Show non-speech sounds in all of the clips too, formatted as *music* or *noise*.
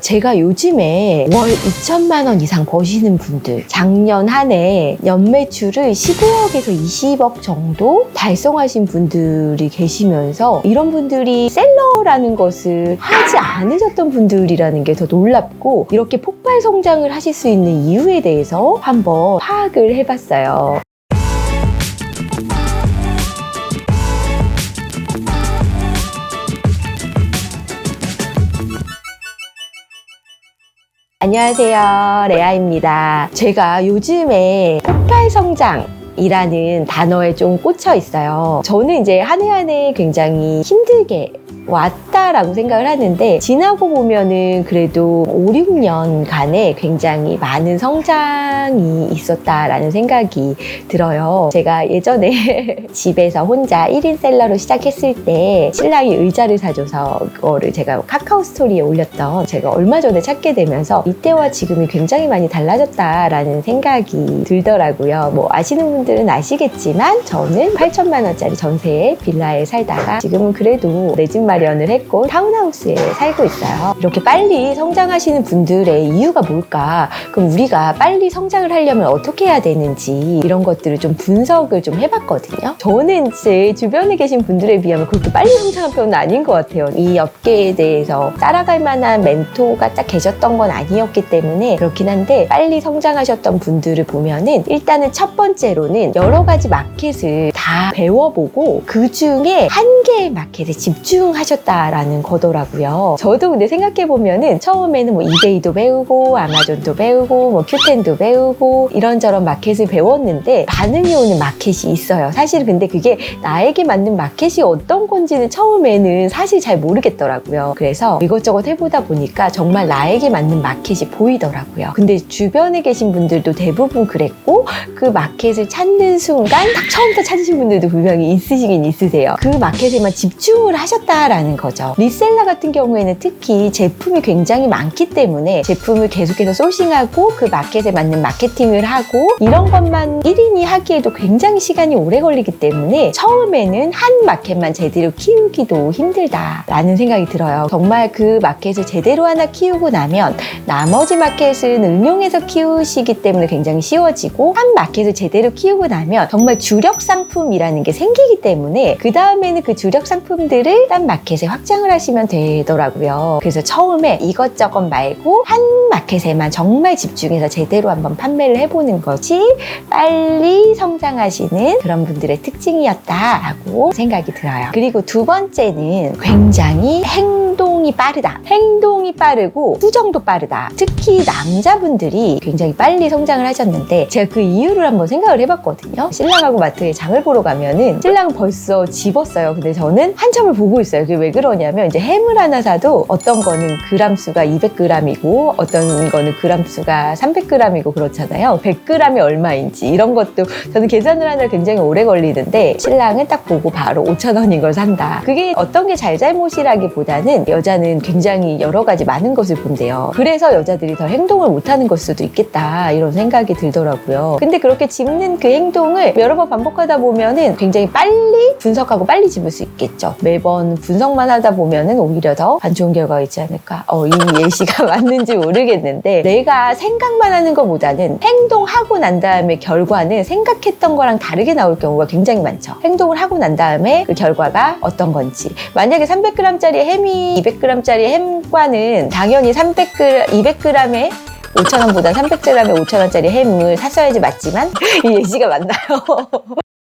제가 요즘에 월 2천만 원 이상 버시는 분들 작년 한 해 연매출을 15억에서 20억 정도 달성하신 분들이 계시면서 이런 분들이 셀러라는 것을 하지 않으셨던 분들이라는 게 더 놀랍고 이렇게 폭발 성장을 하실 수 있는 이유에 대해서 한번 파악을 해봤어요. 안녕하세요. 레아입니다. 제가 요즘에 폭발 성장 이라는 단어에 좀 꽂혀 있어요. 저는 이제 한 해 한 해 굉장히 힘들게 왔다라고 생각을 하는데 지나고 보면은 그래도 5, 6년간에 굉장히 많은 성장이 있었다라는 생각이 들어요. 제가 예전에 *laughs* 집에서 혼자 1인 셀러로 시작했을 때 신랑이 의자를 사줘서 그거를 제가 카카오 스토리에 올렸던 제가 얼마 전에 찾게 되면서 이때와 지금이 굉장히 많이 달라졌다라는 생각이 들더라고요. 뭐 아시는 분들은 아시겠지만 저는 8천만 원짜리 전세에 빌라에 살다가 지금은 그래도 내 집 마련 을 했고 타운하우스에 살고 있어요. 이렇게 빨리 성장하시는 분들의 이유가 뭘까? 그럼 우리가 빨리 성장을 하려면 어떻게 해야 되는지 이런 것들을 좀 분석을 좀 해봤거든요. 저는 제 주변에 계신 분들에 비하면 그렇게 빨리 성장한 편은 아닌 것 같아요. 이 업계에 대해서 따라갈 만한 멘토가 딱 계셨던 건 아니었기 때문에 그렇긴 한데 빨리 성장하셨던 분들을 보면은 일단은 첫 번째로는 여러 가지 마켓을 다 배워보고 그 중에 한 개의 마켓에 집중하셨다라는 거더라고요. 저도 근데 생각해보면은 처음에는 뭐 이베이도 배우고 아마존도 배우고 뭐 큐텐도 배우고 이런저런 마켓을 배웠는데 반응이 오는 마켓이 있어요. 사실 근데 그게 나에게 맞는 마켓이 어떤 건지는 처음에는 사실 잘 모르겠더라고요. 그래서 이것저것 해보다 보니까 정말 나에게 맞는 마켓이 보이더라고요. 근데 주변에 계신 분들도 대부분 그랬고 그 마켓을 찾는 순간 딱 처음부터 찾으신 분들도 분명히 있으시긴 있으세요. 그 마켓에만 집중을 하셨다라는 거죠. 리셀러 같은 경우에는 특히 제품이 굉장히 많기 때문에 제품을 계속해서 소싱하고 그 마켓에 맞는 마케팅을 하고 이런 것만 1인이 하기에도 굉장히 시간이 오래 걸리기 때문에 처음에는 한 마켓만 제대로 키우기도 힘들다라는 생각이 들어요. 정말 그 마켓을 제대로 하나 키우고 나면 나머지 마켓은 응용해서 키우시기 때문에 굉장히 쉬워지고 한 마켓을 제대로 키우고 나면 정말 주력 상품 이라는 게 생기기 때문에 그 다음에는 그 주력 상품들을 딴 마켓에 확장을 하시면 되더라고요. 그래서 처음에 이것저것 말고 한 마켓에만 정말 집중해서 제대로 한번 판매를 해보는 것이 빨리 성장하시는 그런 분들의 특징이었다라고 생각이 들어요. 그리고 두 번째는 굉장히 행동 이 빠르다. 행동이 빠르고 수정도 빠르다. 특히 남자분들이 굉장히 빨리 성장을 하셨는데 제가 그 이유를 한번 생각을 해봤거든요. 신랑하고 마트에 장을 보러 가면은 신랑은 벌써 집었어요. 근데 저는 한참을 보고 있어요. 그게 왜 그러냐면 이제 햄을 하나 사도 어떤 거는 그람 수가 200g이고 어떤 거는 그람 수가 300g이고 그렇잖아요. 100g이 얼마인지 이런 것도 저는 계산을 하느라 굉장히 오래 걸리는데 신랑은 딱 보고 바로 5천 원인 걸 산다. 그게 어떤 게 잘잘못이라기보다는 여자 는 굉장히 여러 가지 많은 것을 본대요. 그래서 여자들이 더 행동을 못하는 걸 수도 있겠다 이런 생각이 들더라고요. 근데 그렇게 집는 그 행동을 여러 번 반복하다 보면은 굉장히 빨리 분석하고 빨리 집을 수 있겠죠. 매번 분석만 하다 보면은 오히려 더 안 좋은 결과가 있지 않을까. 어, 이 예시가 *laughs* 맞는지 모르겠는데 내가 생각만 하는 것보다는 행동하고 난 다음에 결과는 생각했던 거랑 다르게 나올 경우가 굉장히 많죠. 행동을 하고 난 다음에 그 결과가 어떤 건지. 만약에 300g짜리 햄이 200g 짜리 햄과는 당연히 300g, 200g에 5,000원보다 300g에 5,000원짜리 햄을 샀어야지 맞지만 *laughs* 이 예시가 맞나요? *laughs*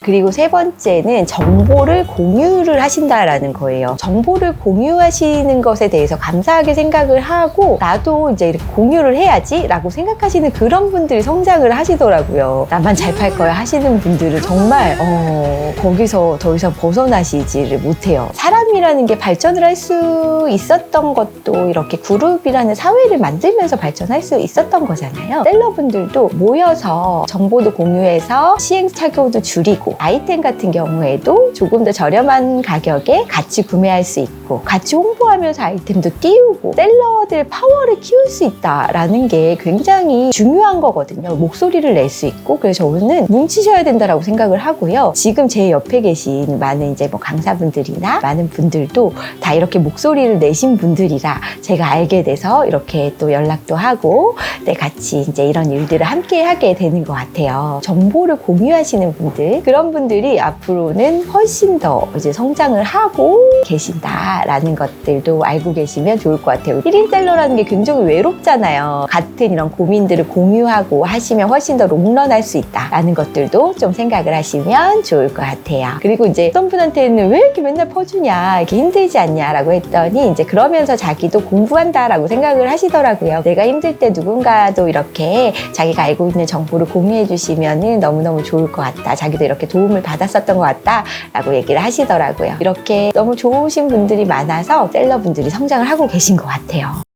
그리고 세 번째는 정보를 공유를 하신다라는 거예요. 정보를 공유하시는 것에 대해서 감사하게 생각을 하고 나도 이제 이렇게 공유를 해야지라고 생각하시는 그런 분들이 성장을 하시더라고요. 나만 잘 팔 거야 하시는 분들은 정말 어, 거기서 더 이상 벗어나시지를 못해요. 사람이라는 게 발전을 할 수 있었던 것도 이렇게 그룹이라는 사회를 만들면서 발전할 수 있었던 거잖아요. 셀러분들도 모여서 정보도 공유해서 시행착오도 줄이고 있고 아이템 같은 경우에도 조금 더 저렴한 가격에 같이 구매할 수 있고 같이 홍보하면서 아이템도 띄우고 셀러들 파워를 키울 수 있다라는 게 굉장히 중요한 거거든요. 목소리를 낼 수 있고 그래서 저는 뭉치셔야 된다라고 생각을 하고요. 지금 제 옆에 계신 많은 이제 뭐 강사분들이나 많은 분들도 다 이렇게 목소리를 내신 분들이라 제가 알게 돼서 이렇게 또 연락도 하고 네, 같이 이제 이런 일들을 함께 하게 되는 것 같아요. 정보를 공유하시는 분들, 분들이 앞으로는 훨씬 더 이제 성장을 하고 계신다라는 것들도 알고 계시면 좋을 것 같아요. 1인 셀러라는 게 굉장히 외롭잖아요. 같은 이런 고민들을 공유하고 하시면 훨씬 더 롱런할 수 있다라는 것들도 좀 생각을 하시면 좋을 것 같아요. 그리고 이제 어떤 분한테는 왜 이렇게 맨날 퍼주냐, 이렇게 힘들지 않냐라고 했더니 이제 그러면서 자기도 공부한다라고 생각을 하시더라고요. 내가 힘들 때 누군가도 이렇게 자기가 알고 있는 정보를 공유해 주시면은 너무너무 좋을 것 같다. 자기도 이렇게 도움을 받았었던 것 같다라고 얘기를 하시더라고요. 이렇게 너무 좋으신 분들이 많아서 셀러분들이 성장을 하고 계신 것 같아요.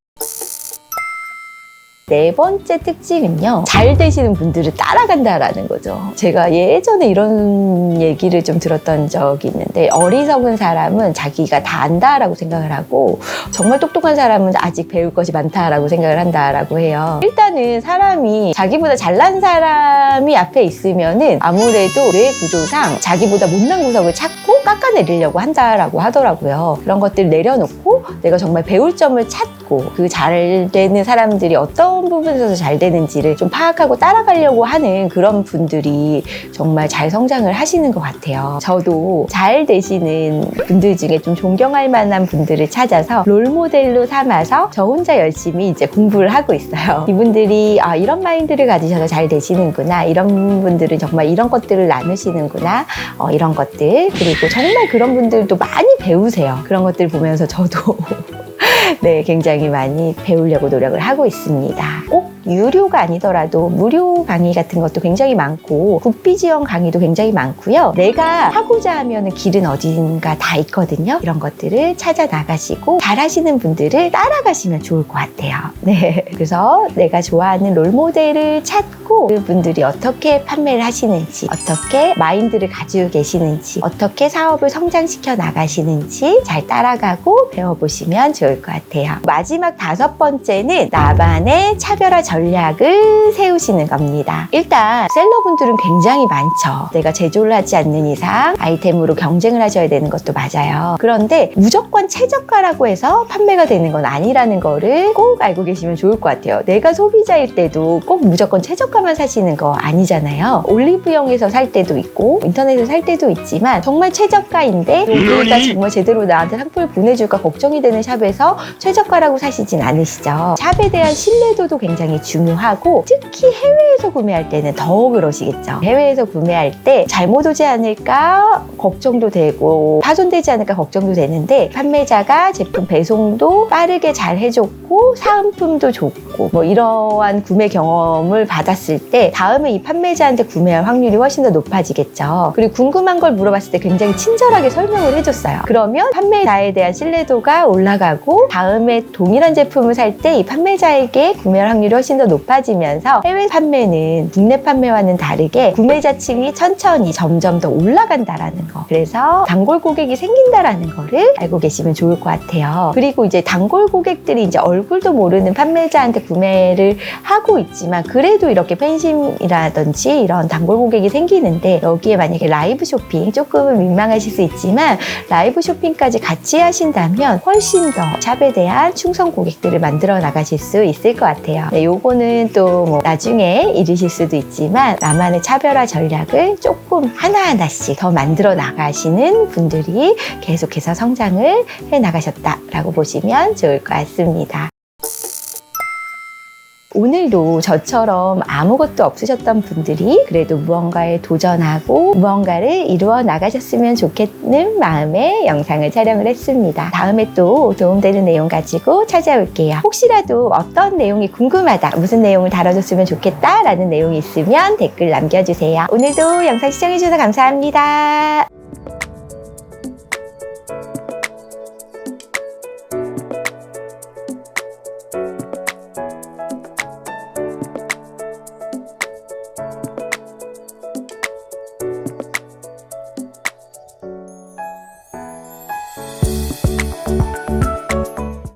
네 번째 특징은요. 잘 되시는 분들을 따라간다라는 거죠. 제가 예전에 이런 얘기를 좀 들었던 적이 있는데 어리석은 사람은 자기가 다 안다라고 생각을 하고 정말 똑똑한 사람은 아직 배울 것이 많다라고 생각을 한다라고 해요. 일단은 사람이 자기보다 잘난 사람이 앞에 있으면은 아무래도 뇌 구조상 자기보다 못난 구석을 찾고 깎아내리려고 한다라고 하더라고요. 그런 것들 내려놓고 내가 정말 배울 점을 찾고 그 잘 되는 사람들이 어떤 부분에서 잘 되는지를 좀 파악하고 따라가려고 하는 그런 분들이 정말 잘 성장을 하시는 것 같아요. 저도 잘 되시는 분들 중에 좀 존경할 만한 분들을 찾아서 롤 모델로 삼아서 저 혼자 열심히 이제 공부를 하고 있어요. 이분들이 아, 이런 마인드를 가지셔서 잘 되시는구나. 이런 분들은 정말 이런 것들을 나누시는구나. 어, 이런 것들. 그리고 정말 그런 분들도 많이 배우세요. 그런 것들 보면서 저도 *laughs* 네, 굉장히 많이 배우려고 노력을 하고 있습니다. 꼭 유료가 아니더라도 무료 강의 같은 것도 굉장히 많고 국비 지원 강의도 굉장히 많고요. 내가 하고자 하면 길은 어딘가 다 있거든요. 이런 것들을 찾아 나가시고 잘하시는 분들을 따라가시면 좋을 것 같아요. *laughs* 네. 그래서 내가 좋아하는 롤 모델을 찾고 그분들이 어떻게 판매를 하시는지, 어떻게 마인드를 가지고 계시는지, 어떻게 사업을 성장시켜 나가시는지 잘 따라가고 배워보시면 좋을 것 같아요. 마지막 다섯 번째는 나만의 차별화 전략을 세우시는 겁니다. 일단 셀러분들은 굉장히 많죠. 내가 제조를 하지 않는 이상 아이템으로 경쟁을 하셔야 되는 것도 맞아요. 그런데 무조건 최저가라고 해서 판매가 되는 건 아니라는 거를 꼭 알고 계시면 좋을 것 같아요. 내가 소비자일 때도 꼭 무조건 최저가만 사시는 거 아니잖아요. 올리브영에서 살 때도 있고 인터넷에서 살 때도 있지만 정말 최저가인데 여기가 정말 제대로 나한테 상품을 보내줄까 걱정이 되는 샵에서 최저가라고 사시진 않으시죠. 샵에 대한 신뢰도도 굉장히 중요하고 특히 해외에서 구매할 때는 더 그러시겠죠. 해외에서 구매할 때 잘못 오지 않을까 걱정도 되고 파손되지 않을까 걱정도 되는데 판매자가 제품 배송도 빠르게 잘 해줬고 사은품도 좋고 뭐 이러한 구매 경험을 받았을 때 다음에 이 판매자한테 구매할 확률이 훨씬 더 높아지겠죠. 그리고 궁금한 걸 물어봤을 때 굉장히 친절하게 설명을 해줬어요. 그러면 판매자에 대한 신뢰도가 올라가고 다음에 동일한 제품을 살 때 이 판매자에게 구매할 확률이 훨씬 더 높아지면서 해외 판매는 국내 판매와는 다르게 구매자층이 천천히 점점 더 올라간다라는 거. 그래서 단골 고객이 생긴다라는 거를 알고 계시면 좋을 것 같아요. 그리고 이제 단골 고객들이 이제 얼굴도 모르는 판매자한테 구매를 하고 있지만 그래도 이렇게 팬심이라든지 이런 단골 고객이 생기는데 여기에 만약에 라이브 쇼핑 조금은 민망하실 수 있지만 라이브 쇼핑까지 같이 하신다면 훨씬 더 샵에 대한 충성 고객들을 만들어 나가실 수 있을 것 같아요. 네, 요거는 또 뭐 나중에 이르실 수도 있지만 나만의 차별화 전략을 조금 하나하나씩 더 만들어 나가시는 분들이 계속해서 성장을 해 나가셨다라고 보시면 좋을 것 같습니다. 오늘도 저처럼 아무것도 없으셨던 분들이 그래도 무언가에 도전하고 무언가를 이루어 나가셨으면 좋겠는 마음에 영상을 촬영을 했습니다. 다음에 또 도움되는 내용 가지고 찾아올게요. 혹시라도 어떤 내용이 궁금하다, 무슨 내용을 다뤄줬으면 좋겠다라는 내용이 있으면 댓글 남겨주세요. 오늘도 영상 시청해주셔서 감사합니다.